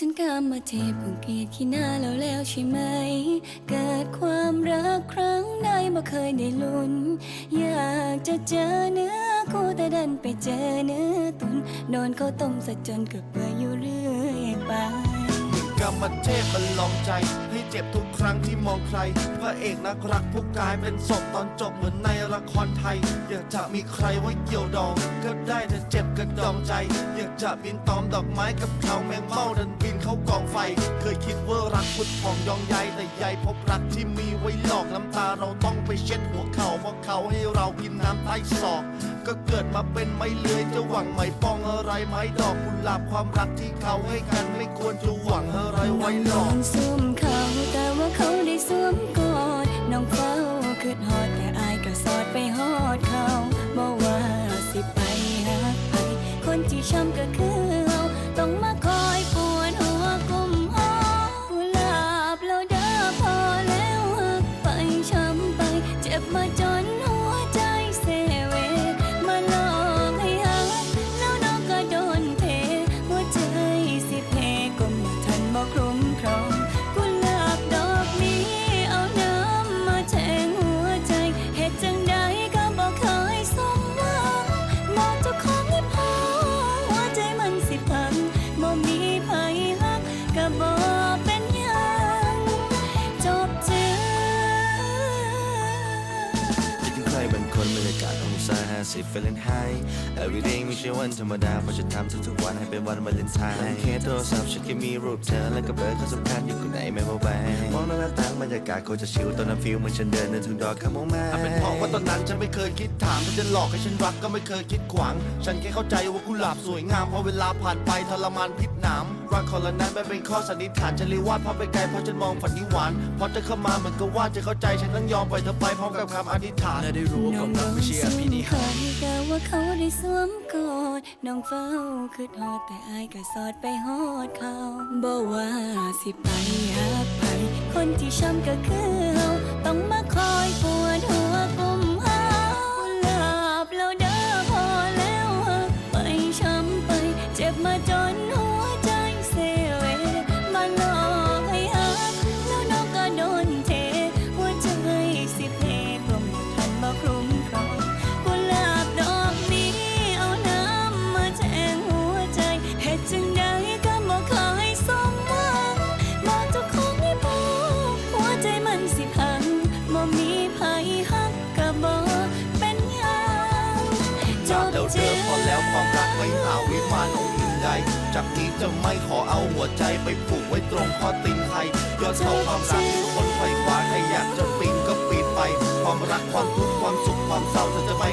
ฉันกำมาเทพคงเกลียดขี้หน้าแล้วแล้วใช่ไหม เกิดความรักครั้งใดบ่เคยได้ลุ้น อยากจะเจอเนื้อคู่แต่ดันไปเจอเนื้อตุนโดนเขาต้มซะจนเกือบเปื่อยอยู่เรื่อยไป กรรมเทพมันลองใจ เจ็บทุกครั้งที่มองใครพระเอกนักรักผู้กลายเป็นศพตอนจบเหมือนในละครไทย อยากจะมีใครไว้เกี่ยวดอง ก็ได้แต่เจ็บกระดองใจ อยากจะบินตอมดอกไม้กับเขาแมงเม่าดันบินเข้ากองไฟ เคยคิดว่ารักพุดพองยองใยแต่ใยพบรักที่มีไว้หลอกน้ำตาเราต้องไปเช็ดหัวเข่าเพราะเขาให้เรากินน้ำใต้ศอกก็เกิดมาเป็นไม่เลื้อยจะหวังไหมปองอะไรไม้ดอกกุหลาบความรักที่เขาให้กันไม่ควรจะหวังอะไรไว้หรอก สวมกอดน้องเฝ้าคืดฮอดแต่อายก็สอดไปฮอดางคนบรรยากาศองศาห้าสิบเฟรนไฮต์ everyday ไม่ใช่วันธรรมดาเพราะจะทำทุกๆวันให้เป็นวันวาเลนไทน์แค่โทรศัพท์ฉันแค่มีรูปเธอแล้วก็เบอร์คนสำคัญอยู่คนไหนไม่มาแวงมองหน้าต่างบรรยากาศโคตรจะชิลตอนนั้นฟิลเหมือนฉันเดินเดินถึงดอกคำมองมาถ้าเป็นเพราะว่าตอนนั้นฉันไม่เคยคิดถามถ้าจะหลอกให้ฉันรักก็ไม่เคยคิดขวาง ฉันแค่เข้าใจว่ากุหลาบสวยงามพอเวลาผ่านไปทรมานพิษหนามรักคนละนั้นไม่เป็นข้อสันนิษฐานฉันเลยว่าพไปไกลเพราะฉันมองฝันนิหวานพอเธอเข้ามาเหมือนกับว่าจะเข้าใจฉันต้องยอมปล่อยเธอไปพร้อมกับคำอธิษฐานและได้รู้ว่าความรักไม่ใช่อภินิหารแต่ว่าเขาได้สวมกอดน้องเฝ้าคืดฮอดแต่อายก็สอดไปฮอดเขาบอกว่าสิไปหาไปคนที่ช้ำก็คือเขาต้องมาคอยปว จบแล้วเธอพอแล้วความรักไม่หาวิมานองค์อื่นใด จากนี้จะไม่ขอเอาหัวใจไปผูกไว้ตรงข้อติงใครยอดเขาความรักทุกคนไขว่คว้าใครอยากจะปีนก็ปีนไป ความรักความทุกข์ความสุขความเศร้าจะจะไป